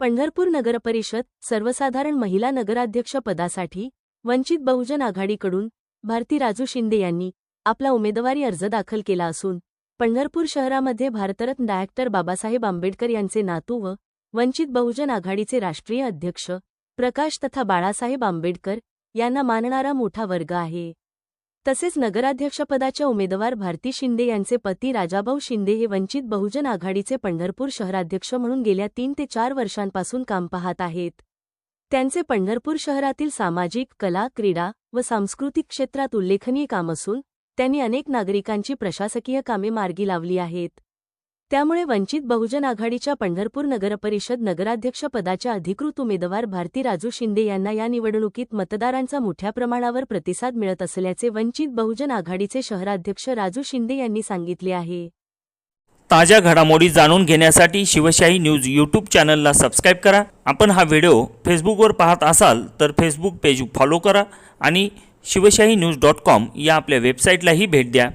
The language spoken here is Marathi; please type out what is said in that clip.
पंढरपूर नगरपरिषद सर्वसाधारण महिला नगराध्यक्ष पदासाठी वंचित बहुजन आघाडीकडून भारती राजू शिंदे यांनी आपला उमेदवारी अर्ज दाखल केला असून पंढरपूर शहरामध्ये भारतरत्न डायरेक्टर बाबासाहेब आंबेडकर यांचे नातू व वंचित बहुजन आघाडीचे राष्ट्रीय अध्यक्ष प्रकाश तथा बाळासाहेब आंबेडकर यांना मानणारा मोठा वर्ग आहे. तसेच नगराध्यक्षपदाच्या उमेदवार भारती शिंदे यांचे पती राजाभाऊ शिंदे हे वंचित बहुजन आघाडीचे पंढरपूर शहराध्यक्ष म्हणून गेल्या तीन ते चार वर्षांपासून काम पाहत आहेत. त्यांचे पंढरपूर शहरातील सामाजिक कला क्रीडा व सांस्कृतिक क्षेत्रात उल्लेखनीय काम असून त्यांनी अनेक नागरिकांची प्रशासकीय कामे मार्गी लावली आहेत. त्यामुळे वंचित बहुजन आघाडीच्या पंढरपूर नगरपरिषद नगराध्यक्षपदाच्या अधिकृत उमेदवार भारती राजू शिंदे यांना या निवडणुकीत मतदारांचा मोठ्या प्रमाणावर प्रतिसाद मिळत असल्याचे वंचित बहुजन आघाडीचे शहराध्यक्ष राजू शिंदे यांनी सांगितले आहे. ताज्या घडामोडी जाणून घेण्यासाठी शिवशाही न्यूज यूट्यूब चॅनलला सबस्क्राईब करा. आपण हा व्हिडिओ फेसबुकवर पाहत असाल तर फेसबुक पेज फॉलो करा आणि शिवशाही न्यूज डॉट कॉम या आपल्या वेबसाईटलाही भेट द्या.